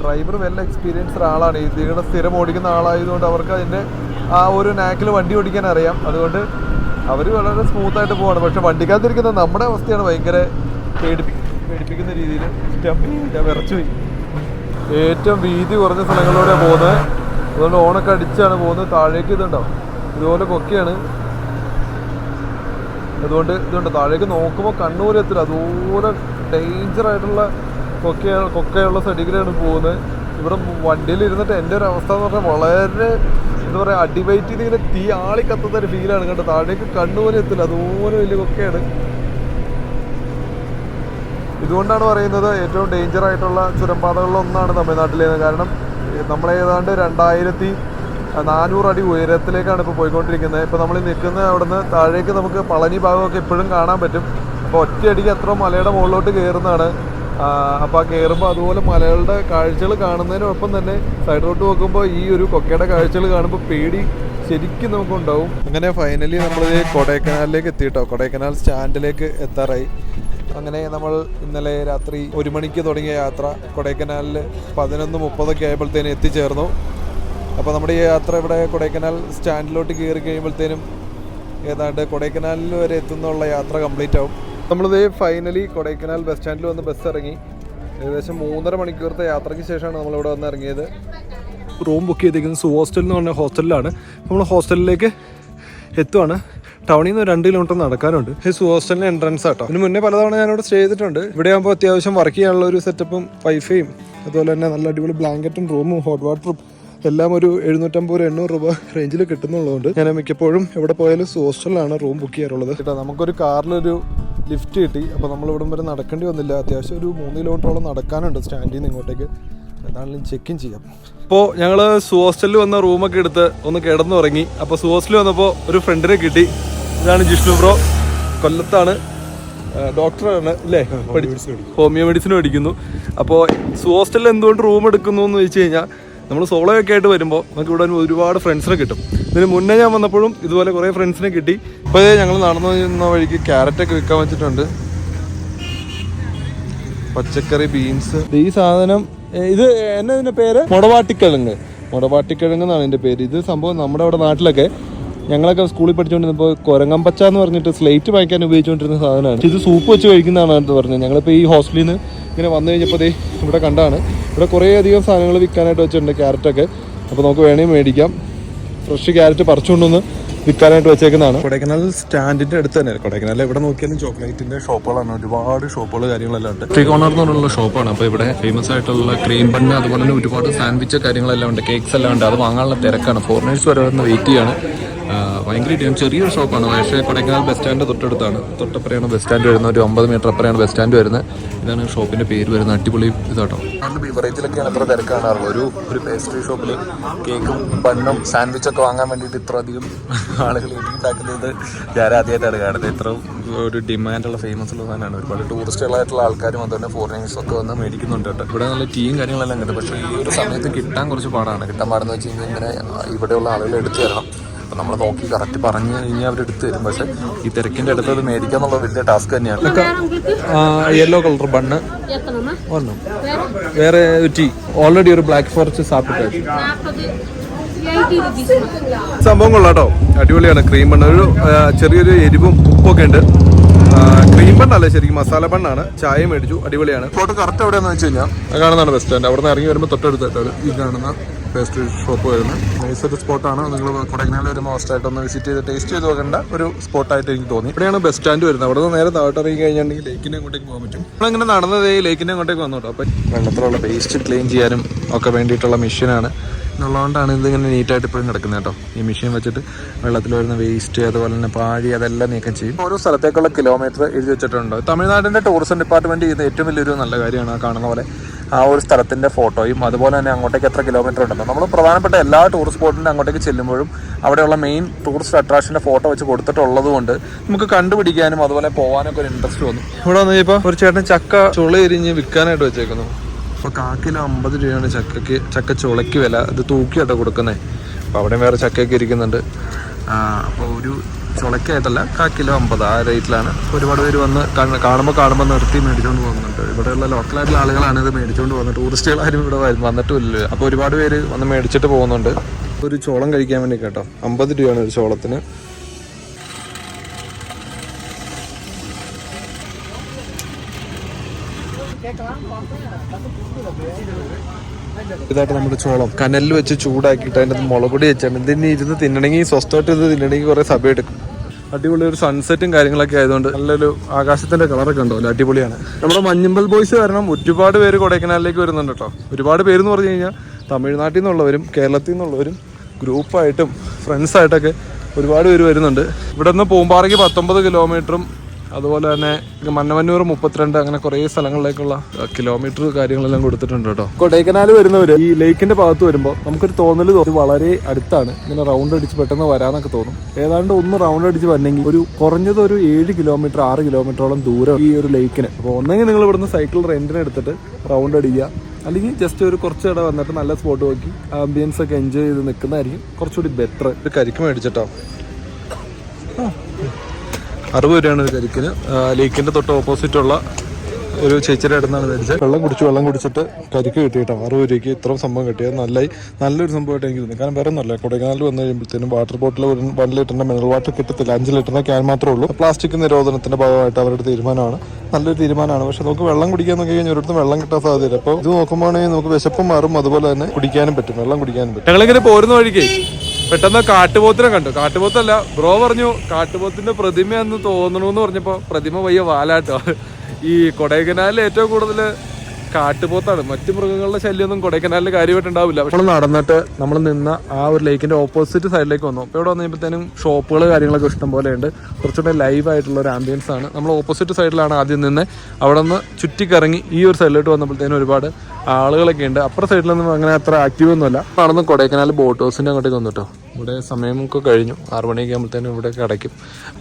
ഡ്രൈവർ വെൽ എക്സ്പീരിയൻസ്ഡ് ആളാണ് ഇതിയുടെ സ്ഥിരം ഓടിക്കുന്ന ആളായതുകൊണ്ട് അവർക്ക് അതിന്റെ ആ ഒരു നാക്കിൽ വണ്ടി ഓടിക്കാൻ അറിയാം അതുകൊണ്ട് അവർ വളരെ സ്മൂത്തായിട്ട് പോവാണ്. പക്ഷെ വണ്ടിക്കകത്തിരിക്കുന്ന നമ്മുടെ അവസ്ഥയാണ് ഭയങ്കര പേടിപ്പി പേടിപ്പിക്കുന്ന രീതിയിൽ ഞാൻ വിറച്ചുപോയി. ഏറ്റവും വീതി കുറഞ്ഞ സ്ഥലങ്ങളിലൂടെ പോകുന്നത് അതുകൊണ്ട് ഓണൊക്കെ അടിച്ചാണ് പോകുന്നത്. താഴേക്ക് ഇതുണ്ടാവും ഇതുപോലെ കൊക്കെയാണ്. അതുകൊണ്ട് ഇതുണ്ട്? താഴേക്ക് നോക്കുമ്പോൾ കണ്ണൂർ എത്തില്ല അതുപോലെ ഡേഞ്ചർ ആയിട്ടുള്ള കൊക്ക കൊക്കയുള്ള സൈഡിലാണ് പോകുന്നത്. ഇവിടെ വണ്ടിയിൽ ഇരുന്നിട്ട് എന്റെ ഒരു അവസ്ഥ എന്ന് പറഞ്ഞാൽ വളരെ എന്താ പറയുക അടിവൈറ്റ് ചെയ്ത് ഇങ്ങനെ തീ ആളി കത്തുന്ന ഒരു ഫീലാണ് കേട്ടോ. താഴേക്ക് കണ്ണുപോലെ എത്തില്ല അതുപോലെ വലിയ കൊക്കയാണ്. ഇതുകൊണ്ടാണ് പറയുന്നത് ഏറ്റവും ഡേഞ്ചർ ആയിട്ടുള്ള ചുരംപാതകളിലൊന്നാണ് തമിഴ്നാട്ടിലേത് കാരണം നമ്മൾ ഏതാണ്ട് രണ്ടായിരത്തി നാനൂറ് അടി ഉയരത്തിലേക്കാണ് ഇപ്പോൾ പോയിക്കൊണ്ടിരിക്കുന്നത്. ഇപ്പോൾ നമ്മൾ നിൽക്കുന്ന അവിടുന്ന് താഴേക്ക് നമുക്ക് പളനി ഭാഗമൊക്കെ എപ്പോഴും കാണാൻ പറ്റും. അപ്പോൾ ഒറ്റയടിക്ക് എത്ര മലയുടെ മുകളിലോട്ട് കയറുന്നതാണ്. അപ്പോൾ ആ കയറുമ്പോൾ അതുപോലെ മലകളുടെ കാഴ്ചകൾ കാണുന്നതിനൊപ്പം തന്നെ സൈഡിലോട്ട് നോക്കുമ്പോൾ ഈ ഒരു കൊക്കയുടെ കാഴ്ചകൾ കാണുമ്പോൾ പേടി ശരിക്കും നമുക്കുണ്ടാവും. അങ്ങനെ ഫൈനലി നമ്മൾ കൊടൈക്കനാലിലേക്ക് എത്തിയിട്ടോ? കൊടൈക്കനാൽ സ്റ്റാൻഡിലേക്ക് എത്താറായി. അങ്ങനെ നമ്മൾ ഇന്നലെ രാത്രി ഒരു മണിക്ക് തുടങ്ങിയ യാത്ര കൊടൈക്കനാലിൽ പതിനൊന്ന് മുപ്പതൊക്കെ ആയപ്പോഴത്തേനും എത്തിച്ചേർന്നു. അപ്പോൾ നമ്മുടെ ഈ യാത്ര ഇവിടെ കൊടൈക്കനാൽ സ്റ്റാൻഡിലോട്ട് കയറി കഴിയുമ്പോഴത്തേനും ഏതാണ്ട് കൊടൈക്കനാലിൽ വരെ എത്തുന്നുള്ള യാത്ര കംപ്ലീറ്റ് ആവും. നമ്മളിത് ഫൈനലി കൊടൈക്കനാൽ ബസ് സ്റ്റാൻഡിൽ വന്ന് ബസ് ഇറങ്ങി. ഏകദേശം മൂന്നര മണിക്കൂറത്തെ യാത്രയ്ക്ക് ശേഷമാണ് നമ്മളിവിടെ വന്ന് ഇറങ്ങിയത്. റൂം ബുക്ക് ചെയ്തിരിക്കുന്നത് സു ഹോസ്റ്റൽ എന്ന് പറഞ്ഞ ഹോസ്റ്റലിലാണ്. നമ്മൾ ഹോസ്റ്റലിലേക്ക് എത്തുവാണ്. ടൗണിൽ നിന്ന് രണ്ട് കിലോമീറ്റർ നടക്കാനുണ്ട്. ഹിസ് ഹോസ്റ്റലിന് എൻട്രൻസ് ആട്ടോ ഇതിന് മുന്നേ പലതവണ ഞാനിവിടെ സ്റ്റേ ചെയ്തിട്ടുണ്ട്. ഇവിടെ ആകുമ്പോൾ അത്യാവശ്യം വർക്ക് ചെയ്യാനുള്ള ഒരു സെറ്റപ്പും വൈഫൈയും അതുപോലെ തന്നെ നല്ല അടിപൊളി ബ്ലാങ്കറ്റും റൂമും ഹോട്ട് വാട്ടറും എല്ലാം ഒരു എഴുന്നൂറ്റമ്പത് എണ്ണൂറ് രൂപ റേഞ്ചിൽ കിട്ടുന്നുള്ളതുകൊണ്ട് ഞാൻ മിക്കപ്പോഴും എവിടെ പോയാലും ഹോസ്റ്റലിലാണ് റൂം ബുക്ക് ചെയ്യാറുള്ളത്. കേട്ടോ നമുക്കൊരു കാറിലൊരു ലിഫ്റ്റ് കിട്ടി. അപ്പോൾ നമ്മൾ ഇവിടം വരെ നടക്കേണ്ടി വന്നില്ല. അത്യാവശ്യം ഒരു മൂന്ന് കിലോമീറ്ററോളം നടക്കാനുണ്ട് സ്റ്റാൻഡിൽ നിന്ന് ഇങ്ങോട്ടേക്ക്. എന്താണെങ്കിലും ചെക്ക് ഇൻ ചെയ്യാം. അപ്പോൾ ഞങ്ങൾ സു ഹോസ്റ്റലിൽ വന്ന റൂമൊക്കെ എടുത്ത് ഒന്ന് കിടന്നുറങ്ങി. അപ്പോൾ സു ഹോസ്റ്റലിൽ വന്നപ്പോൾ ഒരു ഫ്രണ്ടിനെ കിട്ടി. ഇതാണ് ജിഷ്ണു ബ്രോ. കൊല്ലത്താണ്. ഡോക്ടറാണ് അല്ലേ? ഹോമിയോ മെഡിസിൻ പഠിക്കുന്നു. അപ്പോൾ ഹോസ്റ്റലിൽ എന്തുകൊണ്ട് റൂം എടുക്കുന്നു എന്ന് വെച്ച് കഴിഞ്ഞാൽ നമ്മൾ സോളോ ഒക്കെ ആയിട്ട് വരുമ്പോൾ നമുക്ക് ഇവിടെ ഒരുപാട് ഫ്രണ്ട്സിനെ കിട്ടും. ഇതിന് മുന്നേ ഞാൻ വന്നപ്പോഴും ഇതുപോലെ കുറേ ഫ്രണ്ട്സിനെ കിട്ടി. ഇപ്പോൾ ഞങ്ങൾ നടന്നു വരുന്ന വഴിക്ക് ക്യാരറ്റൊക്കെ വിൽക്കാൻ വെച്ചിട്ടുണ്ട്. പച്ചക്കറി ബീൻസ് ഈ സാധനം ഇത് എന്നാ ഇതിന്റെ പേര്? മുടവാട്ടിക്കിഴങ്ങ്. മുടവാട്ടിക്കിഴങ്ങ് എന്നാണ് ഇതിന്റെ പേര്. ഇത് സംഭവം നമ്മുടെ അവിടെ നാട്ടിലൊക്കെ ഞങ്ങളൊക്കെ സ്കൂളിൽ പഠിച്ചുകൊണ്ടിരുന്നപ്പോൾ കൊരങ്ങമ്പച്ച എന്ന് പറഞ്ഞിട്ട് സ്ലേറ്റ് വാങ്ങിക്കാൻ ഉപയോഗിച്ചുകൊണ്ടിരുന്ന സാധനമാണ്. ഇത് സൂപ്പ് വെച്ച് കഴിക്കുന്നതാണ് എന്ന് പറഞ്ഞത്. ഞങ്ങളിപ്പോൾ ഈ ഹോസ്റ്റലിൽ നിന്ന് ഇങ്ങനെ വന്നു കഴിഞ്ഞപ്പോൾ ദേ ഇവിടെ കണ്ടാണ്. ഇവിടെ കുറേ അധികം സാധനങ്ങൾ വിൽക്കാനായിട്ട് വെച്ചിട്ടുണ്ട് ക്യാരറ്റൊക്കെ അപ്പോൾ നമുക്ക് വേണമെങ്കിൽ മേടിക്കാം. ഫ്രഷ് ക്യാരറ്റ് പറിച്ചുകൊണ്ടൊന്ന് വിൽക്കാനായിട്ട് വെച്ചേക്കുന്നതാണ്. കൊടൈക്കനാൽ സ്റ്റാൻഡിന്റെ അടുത്ത് തന്നെ കൊടൈക്കനാൽ എവിടെ നോക്കിയാലും ചോക്ലേറ്റിന്റെ ഷോപ്പുകളാണ്. ഒരുപാട് ഷോപ്പുകൾ കാര്യങ്ങളെല്ലാം ഉണ്ട്. ട്രീ കോർണർ എന്ന് പറഞ്ഞുള്ള ഷോപ്പാണ്. അപ്പോൾ ഇവിടെ ഫേമസ് ആയിട്ടുള്ള ക്രീം ബണ്ണ് അതുപോലെ തന്നെ ഒരുപാട് സാൻഡ്വിച്ച് കാര്യങ്ങളെല്ലാം ഉണ്ട്. കേക്ക്സ് എല്ലാം ഉണ്ട്. അത് വാങ്ങാനുള്ള തിരക്കാണ്. ഫോറിനേഴ്സ് വരെ വരുന്ന വെയിറ്റ് ചെയ്യാണ്. ആ, ഞാൻ ചെറിയൊരു ഷോപ്പാണ് പക്ഷേ കൊടൈക്കനാൽ ബസ് സ്റ്റാൻഡ് തൊട്ടടുത്താണ്. തൊട്ടപ്പുറയാണ് ബസ് സ്റ്റാൻഡ് വരുന്നത്. ഒരു ഒമ്പത് മീറ്റർ അപ്പുറയാണ് ബസ് സ്റ്റാൻഡ് വരുന്നത്. ഇതാണ് ഷോപ്പിന്റെ പേര് വരുന്നത്. അടിപൊളി ഇതാട്ടോ. ബിവറേജിലൊക്കെയാണ് ഇത്ര തിരക്കാണാറുള്ളത്. ഒരു ഒരു പേസ്ട്രി ഷോപ്പിൽ കേക്കും ബണ്ണും സാൻഡ്വിച്ചൊക്കെ വാങ്ങാൻ വേണ്ടിയിട്ട് ഇത്ര അധികം ആളുകൾ ഉണ്ടാക്കുന്നത് ഞാൻ ആദ്യമായിട്ടാണ് കാണുന്നത്. ഇത്ര ഒരു ഡിമാൻഡുള്ള ഫേമസ് ഉള്ള സാധനമാണ്. ഒരുപാട് ടൂറിസ്റ്റുകളായിട്ടുള്ള ആൾക്കാരും അതുപോലെ ഫോറിനേഴ്സൊക്കെ വന്ന് മേടിക്കുന്നുണ്ട് കേട്ടോ. ഇവിടെ നല്ല ടീയും കാര്യങ്ങളെല്ലാം കിട്ടും പക്ഷേ ഈ ഒരു സമയത്ത് കിട്ടാൻ കുറച്ച് പാടാണ്. കിട്ടാൻ പാടെന്ന് വെച്ച് കഴിഞ്ഞാൽ ഇങ്ങനെ ഇവിടെയുള്ള ആളുകൾ എടുത്തു തരണം. അപ്പം നമ്മൾ നോക്കി കറക്റ്റ് പറഞ്ഞു കഴിഞ്ഞാൽ അവർ എടുത്ത് തരും. പക്ഷേ ഈ തിരക്കിന്റെ അടുത്ത് അത് മേടിക്കുക എന്നുള്ള വലിയ ടാസ്ക് തന്നെയാണ്. യെല്ലോ കളർ ബണ്ണ് ഒന്നു വേറെ? ടീ ഓൾറെഡി ഒരു ബ്ലാക്ക് ഫോറസ്റ്റ് സാപ്പിട്ട് സംഭവം കൊള്ളാട്ടോ അടിപൊളിയാണ് ക്രീം ബണ്ണ് ഒരു ചെറിയൊരു എരിവും ഉപ്പൊക്കെ ഉണ്ട്. ക്രീം ബണ്ണല്ലേ ശരിക്കും മസാല ബണ്ണാണ് ചായ മേടിച്ചു. അടിപൊളിയാണ്. ഫോട്ടോ കറക്റ്റ് എവിടെയാണെന്ന് വെച്ച് കഴിഞ്ഞാൽ കാണുന്നതാണ് ബെസ്റ്റ് അവിടെ നിന്ന് ഇറങ്ങി വരുമ്പോൾ തൊട്ടടുത്തായിട്ടാണ് ഈ കാണുന്ന പേസ്ട്രി ഷോപ്പ് വരുന്നത് നൈസ് ഒരു സ്പോട്ടാണ് നിങ്ങൾ ഒരു മോസ്റ്റ് ആയിട്ട് ഒന്ന് വിസിറ്റ് ചെയ്ത് ടേസ്റ്റ് ചെയ്ത് നോക്കേണ്ട ഒരു സ്പോട്ടായിട്ട് എനിക്ക് തോന്നി. ഇവിടെയാണ് ബസ് സ്റ്റാൻഡ് വരുന്നത്. അവിടെ നിന്ന് നേരെ താഴോട്ട് ഇറങ്ങി കഴിഞ്ഞിട്ടുണ്ടെങ്കിൽ ലേക്കിന്റെ അങ്ങോട്ടേക്ക് പോകാൻ പറ്റും. നമ്മളിങ്ങനെ നടന്നത് ഈ ലേക്കിന്റെ അങ്ങോട്ടേക്ക് വന്നു കേട്ടോ. അപ്പം വെള്ളത്തിലുള്ള വേസ്റ്റ് ക്ലീൻ ചെയ്യാനും ഒക്കെ വേണ്ടിയിട്ടുള്ള മെഷീനാണ് എന്നുള്ളതുകൊണ്ടാണ് ഇതിങ്ങനെ നീറ്റായിട്ട് ഇപ്പോഴും കിടക്കുന്നത് കേട്ടോ. ഈ മെഷീൻ വെച്ചിട്ട് വെള്ളത്തിൽ വരുന്ന വേസ്റ്റ് അതുപോലെ തന്നെ പാഴി അതെല്ലാം നീക്കം ചെയ്യും. ഓരോ സ്ഥലത്തേക്കുള്ള കിലോമീറ്റർ എഴുതി വെച്ചിട്ടുണ്ട്. തമിഴ്നാടിന്റെ ടൂറിസം ഡിപ്പാർട്ട്മെന്റ് ചെയ്യുന്ന ഏറ്റവും വലിയൊരു നല്ല കാര്യമാണ് കാണുന്ന പോലെ. ആ ഒരു സ്ഥലത്തിന്റെ ഫോട്ടോയും അതുപോലെ തന്നെ അങ്ങോട്ടേക്ക് എത്ര കിലോമീറ്റർ ഉണ്ടെന്ന്. നമ്മൾ പ്രധാനപ്പെട്ട എല്ലാ ടൂറിസ്റ്റ് സ്പോട്ടിലും അങ്ങോട്ടേക്ക് ചെല്ലുമ്പോഴും അവിടെയുള്ള മെയിൻ ടൂറിസ്റ്റ് അട്രാക്ഷന്റെ ഫോട്ടോ വെച്ച് കൊടുത്തിട്ടുള്ളത് കൊണ്ട് നമുക്ക് കണ്ടുപിടിക്കാനും അതുപോലെ പോകാനൊക്കെ ഒരു ഇൻട്രസ്റ്റ് തോന്നും ഇവിടെ വന്നു ഇപ്പോൾ ഒരു ചേട്ടൻ ചക്ക ചുള എരിഞ്ഞ് വിൽക്കാനായിട്ട് വെച്ചേക്കുന്നു. അപ്പോൾ കാക്കിലോ അമ്പത് രൂപയാണ് ചക്കയ്ക്ക് ചക്ക ചുളയ്ക്ക് വില. ഇത് തൂക്കിയാട്ടോ കൊടുക്കുന്നത് അപ്പോൾ അവിടെ വേറെ ചക്കയൊക്കെ ഇരിക്കുന്നുണ്ട്. അപ്പോൾ ഒരു ചുളയ്ക്കായിട്ടല്ല കാ കിലോ അമ്പത്. ആ റേറ്റിലാണ് ഒരുപാട് പേര് വന്ന് കാണുമ്പോൾ കാണുമ്പോൾ നിർത്തി മേടിച്ചുകൊണ്ട് പോകുന്നുണ്ട്. ഇവിടെയുള്ള ലോക്കലായിട്ടുള്ള ആളുകളാണ് ഇത് മേടിച്ചുകൊണ്ട് പോകുന്നത്. ടൂറിസ്റ്റുകളാരും ഇവിടെ വന്നിട്ടുമില്ല അപ്പോൾ ഒരുപാട് പേര് വന്ന് മേടിച്ചിട്ട് പോകുന്നുണ്ട്. ഒരു ചോളം കഴിക്കാൻ വേണ്ടി കേട്ടോ അമ്പത് രൂപയാണ് ഒരു ചോളത്തിന്. ഇതായിട്ട് നമ്മുടെ ചോളം കനലിൽ വെച്ച് ചൂടാക്കിയിട്ട് അതിന്റെ മുളക് പൊടി വെച്ചാണ്. ഇതിന് ഇരുന്ന് തിന്നണമെങ്കിൽ സ്വസ്ഥമായിട്ട് ഇത് തിന്നണമെങ്കിൽ കുറേ സഭ എടുക്കും. അടിപൊളി ഒരു സൺസെറ്റും കാര്യങ്ങളൊക്കെ ആയതുകൊണ്ട് നല്ലൊരു ആകാശത്തിന്റെ കളറൊക്കെ ഉണ്ടോ? അല്ലേ? അടിപൊളിയാണ്. നമ്മുടെ മഞ്ഞമ്പൽ ബോയ്സ് കാരണം ഒരുപാട് പേര് കൊടൈക്കനാലിലേക്ക് വരുന്നുണ്ട് കേട്ടോ. ഒരുപാട് പേര് എന്ന് പറഞ്ഞു കഴിഞ്ഞാൽ തമിഴ്നാട്ടിൽ നിന്നുള്ളവരും കേരളത്തിൽ നിന്നുള്ളവരും ഗ്രൂപ്പായിട്ടും ഫ്രണ്ട്സായിട്ടൊക്കെ ഒരുപാട് പേര് വരുന്നുണ്ട്. ഇവിടെ നിന്ന് പൂമ്പാറയ്ക്ക് പത്തൊമ്പത് കിലോമീറ്ററും അതുപോലെ തന്നെ മന്നമന്നൂർ മുപ്പത്തിരണ്ട് അങ്ങനെ കുറേ സ്ഥലങ്ങളിലേക്കുള്ള കിലോമീറ്റർ കാര്യങ്ങളെല്ലാം കൊടുത്തിട്ടുണ്ട് കേട്ടോ. കൊടൈക്കനാൽ വരുന്നവർ ഈ ലേക്കിന്റെ ഭാഗത്ത് വരുമ്പോൾ നമുക്കൊരു തോന്നൽ തോന്നി. വളരെ അടുത്താണ്. ഇങ്ങനെ റൗണ്ട് അടിച്ച് പെട്ടെന്ന് വരാനൊക്കെ തോന്നും. ഏതാണ്ട് ഒന്ന് റൗണ്ട് അടിച്ച് വരണമെങ്കിൽ ഒരു കുറഞ്ഞത് ഒരു ഏഴ് കിലോമീറ്റർ ആറ് കിലോമീറ്ററോളം ദൂരം ഈ ഒരു ലേക്കിന്. അപ്പോൾ ഒന്നെങ്കിൽ നിങ്ങൾ ഇവിടുന്ന് സൈക്കിൾ റെന്റിന് എടുത്തിട്ട് റൗണ്ട് അടിക്കുക. അല്ലെങ്കിൽ ജസ്റ്റ് ഒരു കുറച്ച് ഇട വന്നിട്ട് നല്ല സ്പോട്ട് നോക്കി ആംബിയൻസ് ഒക്കെ എൻജോയ് ചെയ്ത് നിൽക്കുന്നതായിരിക്കും കുറച്ചുകൂടി ബെറ്റർ ഒരു കരിക്ക് മേടിച്ചിട്ടോ. അറുപത് രൂപയാണ് ഒരു കരിക്കിന്. ആ, ലേക്കിന്റെ തൊട്ട് ഓപ്പോസിറ്റ് ഉള്ള ഒരു ചേച്ചിയുടെ അടുത്താണ് മേടിച്ചത്. വെള്ളം കുടിച്ച് വെള്ളം കുടിച്ചിട്ട് കരിക്ക് കിട്ടിയിട്ടോ. അറുപത് രൂപയ്ക്ക് ഇത്രയും സംഭവം കിട്ടിയത്. നല്ല നല്ലൊരു സംഭവമായിട്ട് എനിക്ക് തോന്നി. കാരണം വേറെ ഒന്നുമല്ല. കൊടൈക്കനാലിൽ വന്നു കഴിയുമ്പോഴത്തേനും വാട്ടർ ബോട്ടിൽ ഒരു വൺ ലിറ്ററിന്റെ മിനറൽ വാട്ടർ കിട്ടത്തില്ല. അഞ്ച് ലിറ്ററിന്റെ ക്യാൻ മാത്രമേ ഉള്ളൂ. പ്ലാസ്റ്റിക് നിരോധനത്തിന്റെ ഭാഗമായിട്ട് അവരുടെ തീരുമാനമാണ്. നല്ലൊരു തീരുമാനമാണ്. പക്ഷെ നമുക്ക് വെള്ളം കുടിക്കാൻ നോക്കി കഴിഞ്ഞാൽ ഒരിടത്തും വെള്ളം കിട്ടാൻ സാധ്യതയില്ല. അപ്പോൾ ഇത് നോക്കുമ്പോഴാണെങ്കിൽ നമുക്ക് വിശപ്പും മാറും. അതുപോലെ തന്നെ കുടിക്കാനും പറ്റും. വെള്ളം കുടിക്കാനും പറ്റും. ഞങ്ങളിങ്ങനെ പോരുന്ന വഴിക്ക് പെട്ടെന്ന് കാട്ടുപോത്തിനെ കണ്ടു. കാട്ടുപോത്തല്ല ബ്രോ പറഞ്ഞു കാട്ടുപോത്തിന്റെ പ്രതിമയെന്ന് തോന്നണമെന്ന് പറഞ്ഞപ്പോ പ്രതിമ വയ്യ വാലാട്ടോ. ഈ കൊടൈക്കനാലിൽ ഏറ്റവും കൂടുതൽ കാട്ടുപോത്താണ്. മറ്റു മൃഗങ്ങളുടെ ശല്യമൊന്നും കൊടൈക്കനാലിൽ കാര്യമായിട്ട് ഉണ്ടാവില്ല. നമ്മൾ നടന്നിട്ട് നമ്മൾ നിന്ന ആ ഒരു ലേക്കിന്റെ ഓപ്പോസിറ്റ് സൈഡിലേക്ക് വന്നു. അപ്പോൾ ഇവിടെ വന്നു കഴിയുമ്പോഴത്തേനും ഷോപ്പുകൾ കാര്യങ്ങളൊക്കെ ഇഷ്ടം പോലെ ഉണ്ട്. കുറച്ചുകൂടെ ലൈവ് ആയിട്ടുള്ള ഒരു ആംബിയൻസ് ആണ്. നമ്മൾ ഓപ്പോസിറ്റ് സൈഡിലാണ് ആദ്യം നിന്ന് അവിടെ നിന്ന് ചുറ്റിക്കറങ്ങി ഈ ഒരു സൈഡിലോട്ട് വന്നപ്പോഴത്തേനും ഒരുപാട് ആളുകളൊക്കെ ഉണ്ട്. അപ്പുറ സൈഡിലൊന്നും അങ്ങനെ അത്ര ആക്റ്റീവ് ഒന്നുമല്ല. നടന്ന് കൊടൈക്കനാൽ ബോട്ട് ഹൗസിന്റെ അങ്ങോട്ടേക്ക് വന്നു കേട്ടോ. ഇവിടെ സമയമൊക്കെ കഴിഞ്ഞു. ആറു മണിയൊക്കെ ആകുമ്പോഴത്തേനും ഇവിടെ കിടക്കും.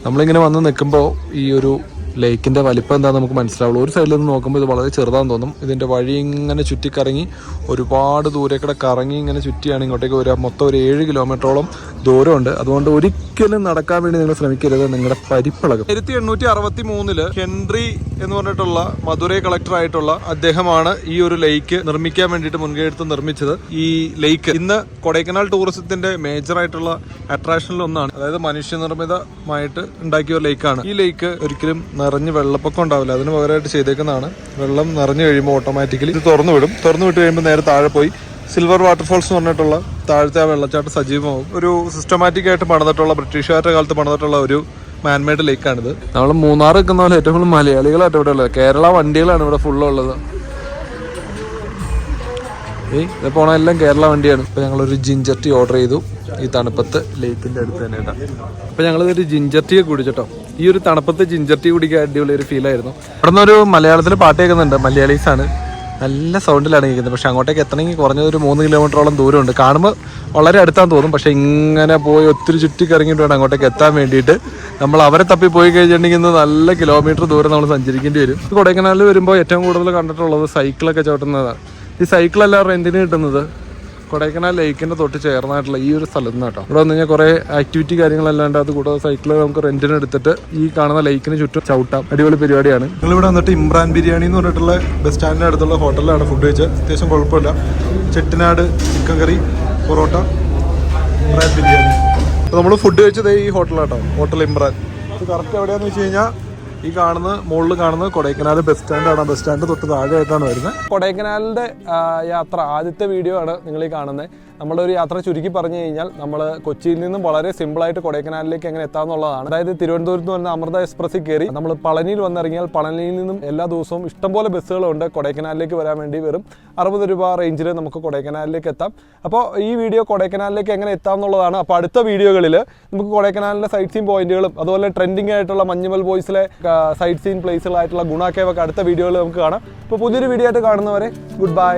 നമ്മളിങ്ങനെ വന്ന് നിൽക്കുമ്പോൾ ഈ ഒരു ലേക്കിന്റെ വലിപ്പം എന്താണെന്ന് നമുക്ക് മനസ്സിലാവുള്ളൂ. ഒരു സൈഡിൽ നിന്ന് നോക്കുമ്പോൾ ഇത് വളരെ ചെറുതാന്ന് തോന്നും. ഇതിന്റെ വഴി ഇങ്ങനെ ചുറ്റിക്കറങ്ങി ഒരുപാട് ദൂരേക്കൂടെ കറങ്ങി ഇങ്ങനെ ചുറ്റിയാണ് ഇങ്ങോട്ടേക്ക് വരിക. മൊത്തം ഒരു ഏഴ് കിലോമീറ്ററോളം ദൂരമുണ്ട്. അതുകൊണ്ട് ഒരിക്കലും നടക്കാൻ വേണ്ടി നിങ്ങൾ ശ്രമിക്കരുത്. നിങ്ങളുടെ പരിപ്പിളകും. ആയിരത്തി എണ്ണൂറ്റി അറുപത്തി മൂന്നിൽ ഹെൻറി എന്ന് പറഞ്ഞിട്ടുള്ള മധുരൈ കളക്ടറായിട്ടുള്ള അദ്ദേഹമാണ് ഈ ഒരു ലേക്ക് നിർമ്മിക്കാൻ വേണ്ടിയിട്ട് മുൻകൈയെടുത്ത് നിർമ്മിച്ചത്. ഈ ലേക്ക് ഇന്ന് കൊടൈക്കനാൽ ടൂറിസത്തിന്റെ മേജർ ആയിട്ടുള്ള അട്രാക്ഷനിൽ ഒന്നാണ്. അതായത് മനുഷ്യനിർമ്മിതമായിട്ട് ഉണ്ടാക്കിയ ഒരു ലേക്കാണ് ഈ ലേക്ക് ഒരിക്കലും നിറഞ്ഞ് വെള്ളപ്പൊക്കം ഉണ്ടാവില്ല. അതിന് പകരമായിട്ട് ചെയ്തേക്കുന്നതാണ്. വെള്ളം നിറഞ്ഞു കഴിയുമ്പോൾ ഓട്ടോമാറ്റിക്കലി ഇത് തുറന്നു വിടും. തുറന്നു വിട്ട് കഴിയുമ്പോൾ നേരെ താഴെ പോയി സിൽവർ വാട്ടർഫോൾസ് എന്ന് പറഞ്ഞിട്ടുള്ള താഴത്തെ ആ വെള്ളച്ചാട്ടം സജീവമാവും. ഒരു സിസ്റ്റമാറ്റിക് ആയിട്ട് പണിതിട്ടുള്ള ബ്രിട്ടീഷുകാരുടെ കാലത്ത് പണിതിട്ടുള്ള ഒരു മാൻമേഡ് ലേക്കാണിത് നമ്മൾ മൂന്നാർ നിൽക്കുന്ന പോലെ ഏറ്റവും കൂടുതൽ മലയാളികളായിട്ട് ഇവിടെ ഉള്ളത്. കേരള വണ്ടികളാണ് ഇവിടെ ഫുൾ ഉള്ളത്. ഏയ് ഇത് പോണ എല്ലാം കേരള വണ്ടിയാണ്. ഇപ്പൊ ഞങ്ങളൊരു ജിഞ്ചർ ടീ ഓർഡർ ചെയ്തു. ഈ തണുപ്പത്ത് ലേക്കിന്റെ അടുത്ത് തന്നെ കേട്ടോ. അപ്പൊ ഞങ്ങൾ ഒരു ജിഞ്ചർ ടീ കുടിച്ചിട്ടോ. ഈ ഒരു തണുപ്പത്ത് ജിഞ്ചർ ടീ കുടിക്കാൻ അടിപൊളി ഒരു ഫീൽ ആയിരുന്നു. ഇവിടെ നിന്ന് ഒരു മലയാളത്തിൽ പാട്ട് കേൾക്കുന്നുണ്ട് മലയാളീസ് ആണ് നല്ല സൗണ്ടിലാണ് കേൾക്കുന്നത്. പക്ഷെ അങ്ങോട്ടേക്ക് എത്തണമെങ്കിൽ കുറഞ്ഞത് ഒരു മൂന്ന് കിലോമീറ്ററോളം ദൂരമുണ്ട്. കാണുമ്പോൾ വളരെ അടുത്താന്ന് തോന്നും. പക്ഷെ ഇങ്ങനെ പോയി ഒത്തിരി ചുറ്റി കറങ്ങിയിട്ട് വേണം അങ്ങോട്ടേക്ക് എത്താൻ വേണ്ടിയിട്ട്. നമ്മൾ അവരെ തപ്പി പോയി കഴിഞ്ഞിട്ടുണ്ടെങ്കിൽ നല്ല കിലോമീറ്റർ ദൂരം നമ്മൾ സഞ്ചരിക്കേണ്ടി വരും. കൊടൈക്കനാലിൽ വരുമ്പോൾ ഏറ്റവും കൂടുതൽ കണ്ടിട്ടുള്ളത് സൈക്കിളൊക്കെ ചവിട്ടുന്നതാണ്. ഈ സൈക്കിളല്ല റെന്റിന് കിട്ടുന്നത് കൊടൈക്കനാൽ ലേക്കിന്റെ തൊട്ട് ചേർന്നായിട്ടുള്ള ഈ ഒരു സ്ഥലത്ത് നിന്ന് കേട്ടോ. ഇവിടെ വന്നു കഴിഞ്ഞാൽ കുറെ ആക്ടിവിറ്റി കാര്യങ്ങളല്ലാണ്ട് അത് കൂടാതെ സൈക്കിൾ നമുക്ക് റെന്റിന് എടുത്തിട്ട് ഈ കാണുന്ന ലേക്കിന് ചുറ്റും ചവിട്ടാം. അടിപൊളി പരിപാടിയാണ്. നിങ്ങൾ ഇവിടെ വന്നിട്ട് ഇമ്രാൻ ബിരിയാണി എന്ന് പറഞ്ഞിട്ടുള്ള ബസ് സ്റ്റാൻഡിന് അടുത്തുള്ള ഹോട്ടലിലാണ് ഫുഡ് കഴിച്ചത്. അത്യാവശ്യം കുഴപ്പമില്ല. Chettinad chicken curry parotta Imran biryani. അപ്പോൾ നമ്മൾ ഫുഡ് കഴിച്ചത് ഈ ഹോട്ടലാട്ടോ ഹോട്ടൽ ഇമ്രാൻ. ഇത് കറക്റ്റ് എവിടെയാന്ന് വെച്ച് കഴിഞ്ഞാൽ ഈ കാണുന്ന മുകളിൽ കാണുന്നത് കൊടൈക്കനാൽ ബസ് സ്റ്റാൻഡാണ് ബസ് സ്റ്റാൻഡ് തൊട്ട് താഴെയായിട്ടാണ് വരുന്നത്. കൊടൈക്കനാലിന്റെ യാത്ര ആദ്യത്തെ വീഡിയോ ആണ് നിങ്ങൾ ഈ കാണുന്നത്. നമ്മുടെ ഒരു യാത്ര ചുരുക്കി പറഞ്ഞു കഴിഞ്ഞാൽ നമ്മൾ കൊച്ചിയിൽ നിന്നും വളരെ സിമ്പിളായിട്ട് കൊടൈക്കനാലിലേക്ക് എങ്ങനെ എത്താമെന്നുള്ളതാണ് അതായത് തിരുവനന്തപുരത്ത് നിന്ന് അമൃത എക്സ്പ്രസ്സിൽ കയറി നമ്മൾ പളനിയിൽ വന്നിറങ്ങിയാൽ പളനിയിൽ നിന്നും എല്ലാ ദിവസവും ഇഷ്ടംപോലെ ബസ്സുകളുണ്ട് കൊടൈക്കനാലിലേക്ക് വരാൻ വേണ്ടി വെറും അറുപത് രൂപ റേഞ്ചിൽ നമുക്ക് കൊടൈക്കനാലിലേക്ക് എത്താം. അപ്പോൾ ഈ വീഡിയോ കൊടൈക്കനാലിലേക്ക് എങ്ങനെ എത്താം എന്നുള്ളതാണ് അപ്പോൾ അടുത്ത വീഡിയോകളിൽ നമുക്ക് കൊടൈക്കനാലിലെ സൈറ്റ് സീൻ പോയിന്റുകളും അതുപോലെ ട്രെൻഡിങ് ആയിട്ടുള്ള മഞ്ഞുമൽ ബോയ്സിലെ സൈറ്റ് സീൻ പ്ലേസുകളായിട്ടുള്ള ഗുണ കേവൊക്കെ അടുത്ത വീഡിയോയിൽ നമുക്ക് കാണാം. അപ്പോൾ പുതിയൊരു വീഡിയോ ആയിട്ട് കാണുന്നവരെ ഗുഡ് ബൈ